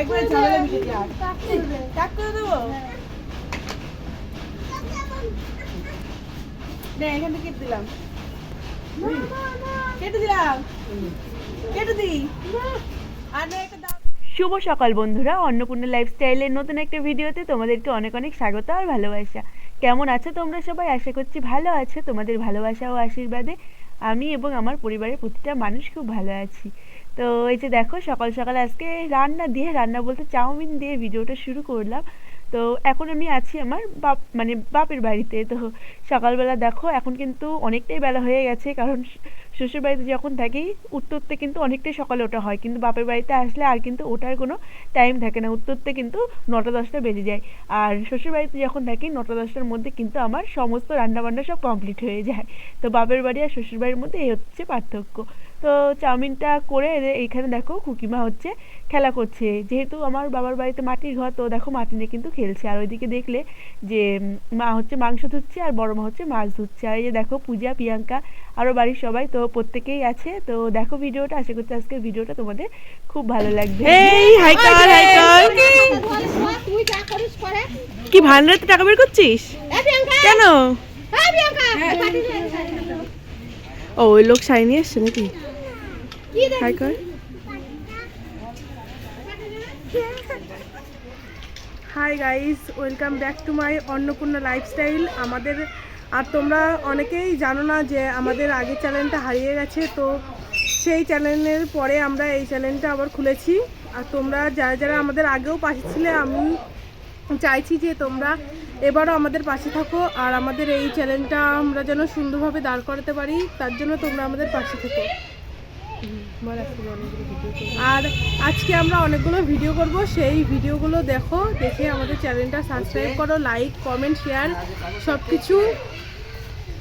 একবার ঝামেলা মিটে যাক টাক করে দেবো? নে এখান থেকে কেটে দিলাম। কেটে দিলাম। কেটে দি আর নে একটা শুভ সকাল বন্ধুরা অন্নপূর্ণা লাইফস্টাইলের নতুন একটা ভিডিওতে তোমাদেরকে অনেক অনেক স্বাগত আর ভালোবাসা। কেমন আছো তোমরা সবাই? আশা করছি ভালো আছো। তোমাদের ভালোবাসা ও আশীর্বাদে আমি এবং আমার পরিবারের প্রতিটা মানুষ খুব ভালো আছি। তো এই যে দেখো, সকাল সকাল আজকে রান্না দিয়ে, রান্না বলতে চাউমিন দিয়ে ভিডিওটা শুরু করলাম। তো এখন আমি আছি আমার বাপ মানে বাপের বাড়িতে। তো সকালবেলা দেখো, এখন কিন্তু অনেকটাই বেলা হয়ে গেছে, কারণ শ্বশুর বাড়িতে যখন থাকি উঠতে কিন্তু অনেকটাই সকালে ওঠা হয়। কিন্তু বাপের বাড়িতে আসলে আর কিন্তু ওঠার কোনো টাইম থাকে না। উঠতে কিন্তু নটা দশটা বেজে যায়। আর শ্বশুর বাড়িতে যখন থাকি, নটা দশটার মধ্যে কিন্তু আমার সমস্ত রান্নাবান্না সব কমপ্লিট হয়ে যায়। তো বাপের বাড়ি আর শ্বশুর বাড়ির মধ্যে এই হচ্ছে পার্থক্য। তো চাউমিনটা করে এইখানে দেখো কুকিমা হচ্ছে খেলা করছে। যেহেতু আমার বাবার বাড়িতে মাটির ঘর, তো দেখো মাটি নিয়ে কিন্তু খেলছে। আর ওইদিকে দেখলে যে মা হচ্ছে মাংস ধুচ্ছে আর বড় মা হচ্ছে মাছ ধুচ্ছে। আর এই যে দেখো পূজা, প্রিয়াঙ্কা আরও বাড়ির সবাই, তো প্রত্যেকেই আছে। তো দেখো ভিডিওটা আশা করছি আজকের ভিডিওটা তোমাদের খুব ভালো লাগবে। এই হাই কর হাই কর তুই যা করিস করে। কি ভান্ডারতে টাকা বের করছিস? কেন? হ্যাঁ ও ওই লোক শাড়ি নিয়ে এসছে নাকি? কি হাই কর hi guys welcome back to my Annapurna lifestyle আমাদের আর তোমরা অনেকেই জানো না যে আমাদের আগের চ্যানেলটা হারিয়ে গেছে, তো সেই চ্যানেলের পরে আমরা এই চ্যানেলটা আবার খুলেছি। আর তোমরা যারা যারা আমাদের আগেও পাশে ছিলে, আমি চাইছি যে তোমরা এবারও আমাদের পাশে থাকো আর আমাদের এই চ্যানেলটা আমরা যেন সুন্দরভাবে দাঁড় করাতে পারি, তার জন্য তোমরা আমাদের পাশে থেকো। আর আজকে আমরা অনেকগুলো ভিডিও করব। সেই ভিডিওগুলো দেখো, দেখে আমাদের চ্যানেলটা সাবস্ক্রাইব করো লাইক কমেন্ট শেয়ার সব কিছু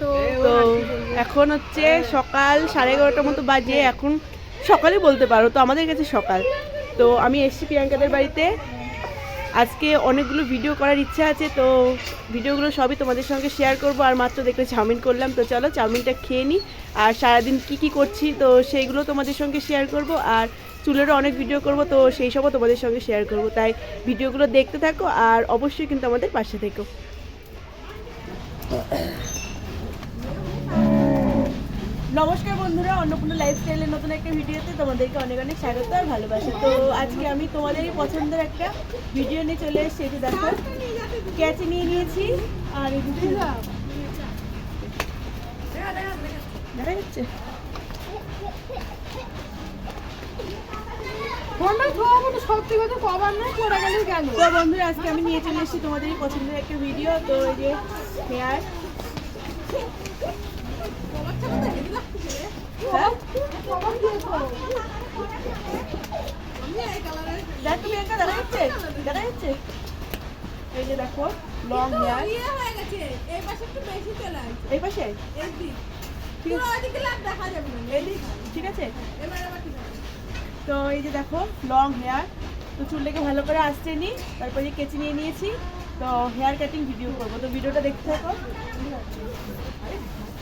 তো এখন হচ্ছে সকাল সাড়ে এগারোটার মতো বাজে, এখন সকালে বলতে পারো, তো আমাদের কাছে সকাল। তো আমি এসছি প্রিয়াঙ্কাদের বাড়িতে। আজকে অনেকগুলো ভিডিও করার ইচ্ছা আছে, তো ভিডিওগুলো সবই তোমাদের সঙ্গে শেয়ার করব। আর মাত্র দেখলে চাউমিন করলাম, তো চলো চাউমিনটা খেয়ে নিই আর সারাদিন কি কি করছি, তো সেইগুলো তোমাদের সঙ্গে শেয়ার করব। আর চুলেরও অনেক ভিডিও করব, তো সেই সবও তোমাদের সঙ্গে শেয়ার করব। তাই ভিডিওগুলো দেখতে থাকো, আর অবশ্যই কিন্তু আমাদের পাশে থেকো। নমস্কার বন্ধুরা অন্নপূর্ণা লাইফস্টাইলের নতুন একটা ভিডিওতে তোমাদেরকে অনেক অনেক স্বাগত আর ভালোবাসা। তো আজকে আমি তোমাদেরই পছন্দের একটা ভিডিও নিয়ে চলে এসেছি যে দেখো ক্যাচে নিয়ে নিয়েছি আর দেখা যাচ্ছে? তো বন্ধুরা আজকে আমি নিয়ে চলে এসেছি তোমাদেরই পছন্দের একটা ভিডিও তো এই যে হেয়ার এই যে দেখো ঠিক আছে তো এই যে দেখো লং হেয়ার তো চুলটাকে ভালো করে আসছে নি, তারপরে যে কেচি নিয়ে নিয়েছি। তো হেয়ার কাটিং ভিডিও করব। তো ভিডিওটা দেখতে থাকো।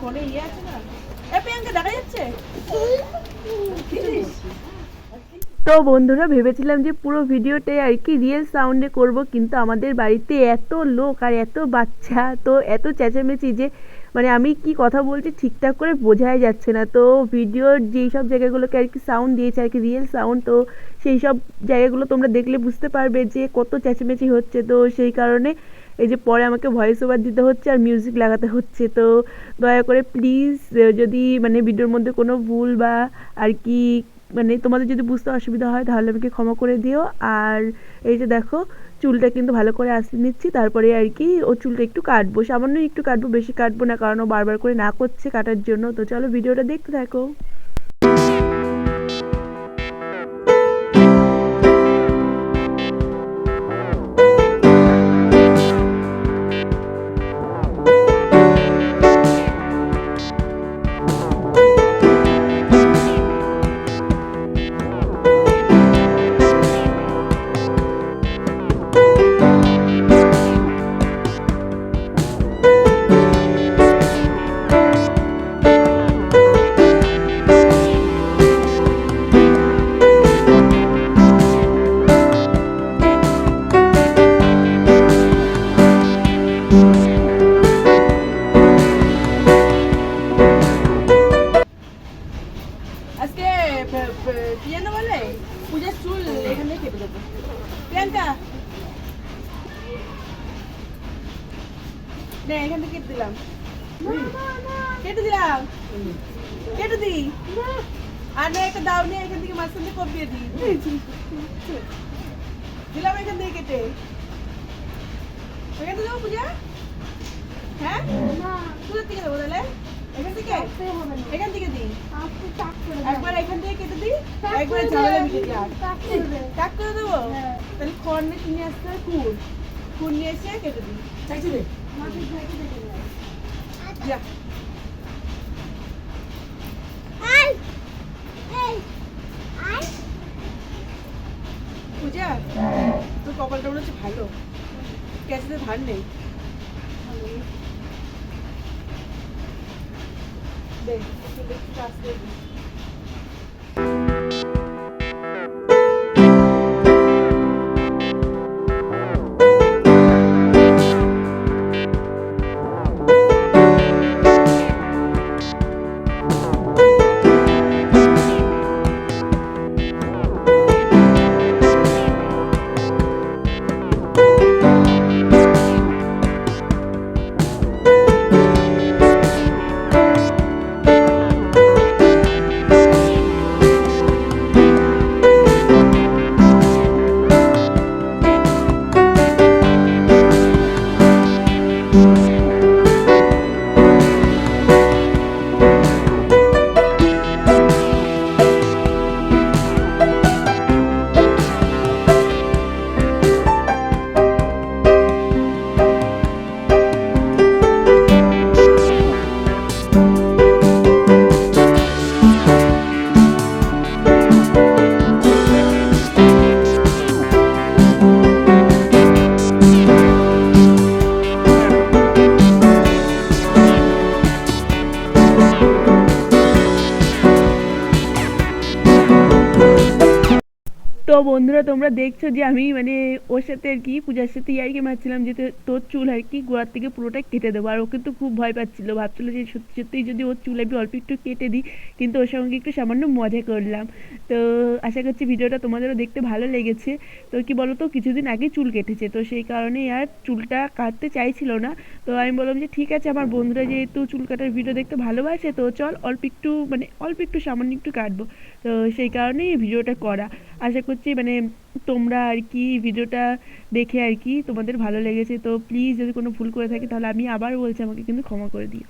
ফোনে ইয়ে আছে না এ প্রিয়াঙ্কা দেখা যাচ্ছে তো বন্ধুরা, ভেবেছিলাম যে পুরো ভিডিওটাই আর কি রিয়েল সাউন্ডে করব, কিন্তু আমাদের বাড়িতে এত লোক আর এত বাচ্চা, তো এত চেঁচামেচি যে মানে আমি কি কথা বলছি ঠিকঠাক করে বোঝাই যাচ্ছে না। তো ভিডিওর যেই সব জায়গাগুলোকে আর কি সাউন্ড দিয়েছে, আর কি রিয়েল সাউন্ড তো সেই সব জায়গাগুলো তোমরা দেখলে বুঝতে পারবে যে কত চেঁচামেচি হচ্ছে। তো সেই কারণে এই যে পরে আমাকে ভয়েস ওভার দিতে হচ্ছে আর মিউজিক লাগাতে হচ্ছে। তো দয়া করে প্লিজ যদি মানে ভিডিওর মধ্যে কোনো ভুল বা আর কি মানে তোমাদের যদি বুঝতে অসুবিধা হয়, তাহলে আমাকে ক্ষমা করে দিও। আর এই যে দেখো, চুলটা কিন্তু ভালো করে আসতে নিচ্ছি, তারপরে আর কি ও চুলটা একটু কাটবো। সামান্য একটু কাটবো, বেশি কাটবো না, কারণ ও বারবার করে না করছে কাটার জন্য। তো চলো, ভিডিওটা দেখতে থাকো। নে এখান থেকে কেটে দিলাম। কেটে দিলাম। কেটে দি। আর না একটা দাও নিয়ে এখান থেকে মাঝখান থেকে কপিয়ে দিই দিলাম এখান থেকে কেটে। এখান থেকে দেবো পূজা? হ্যাঁ? কোথা থেকে দেবো তাহলে? এখান থেকে? এখান থেকে দিই একবার এখান থেকে কেটে দিই একবার ঝামেলা মিটে দিই আর করে দেবো? তাহলে খড় নিয়ে কিনে আসতে কুর কুর নিয়ে এসে কেটে দিই পূজা তোর কপালটা মনে হচ্ছে ভালো। ক্যাশে ধার নেই। দেখ একটু তো বন্ধুরা, তোমরা দেখছ যে আমি মানে ওর সাথে আর কি পূজার সাথে ইয়ার্কি মারছিলাম যে তোর চুল আর কি গোড়ার থেকে পুরোটা কেটে দেবো। আর ও কিন্তু খুব ভয় পাচ্ছিলো, ভাবছিলো যে সত্যি সত্যিই যদি ওর চুল আমি অল্প একটু কেটে দিই, কিন্তু ওর সঙ্গে একটু সামান্য মজা করলাম। তো আশা করছি ভিডিওটা তোমাদেরও দেখতে ভালো লেগেছে। তো কি বলো তো কিছুদিন আগে চুল কেটেছে, তো সেই কারণে আর চুলটা কাটতে চাইছিল না। তো আমি বললাম যে ঠিক আছে, আমার বন্ধুরা যেহেতু চুল কাটার ভিডিও দেখতে ভালোবাসে, তো চল অল্প একটু মানে অল্প একটু সামান্য একটু কাটবো। তো সেই কারণেই ভিডিওটা করা। আশা করছি মানে তোমরা আর কি ভিডিওটা দেখে আর কি তোমাদের ভালো লেগেছে। তো প্লিজ যদি কোনো ভুল করে থাকি তাহলে আমি আবার বলছি, আমাকে কিন্তু ক্ষমা করে দিও।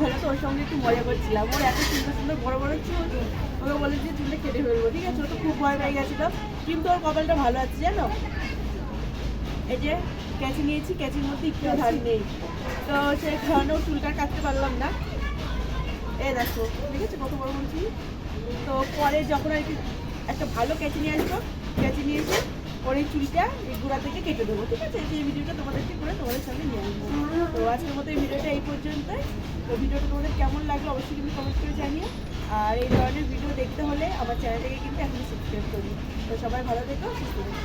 বলে তো ওর সঙ্গে একটু মজা করছিলাম। ওর এত সুন্দর সুন্দর বড় বড় চুল ওকে বলে যে চুলটা কেটে ফেলব ঠিক আছে? ও তো খুব ভয় পেয়ে গেছিল। কিন্তু ওর কপালটা ভালো আছে জানো? এই যে ক্যাচি নিয়েছি ক্যাচির মধ্যে একটু ধার নেই। তো সেই কারণে চুলটা কাটতে পারলাম না। এই দেখো ঠিক আছে? কত বড় চুল। তো পরে যখন আর কি একটা ভালো ক্যাচি নিয়ে আসব ক্যাচি নিয়ে এসে ওর এই চুলটা এই গোড়া থেকে কেটে দেবো ঠিক আছে? এই ভিডিওটা তোমাদেরকে করে তোমাদের সামনে নিয়ে আসব। তো আজকের মতো এই ভিডিওটা এই পর্যন্তই। ভিডিওটা তোমাদের কেমন লাগল অবশ্যই কিন্তু কমেন্ট করে জানিও। আর এই ধরনের ভিডিও দেখতে হলে আমার চ্যানেলটাকে কিন্তু এখন সাবস্ক্রাইব করি তো সবাই ভালো থেকো, সুস্থ থেকো।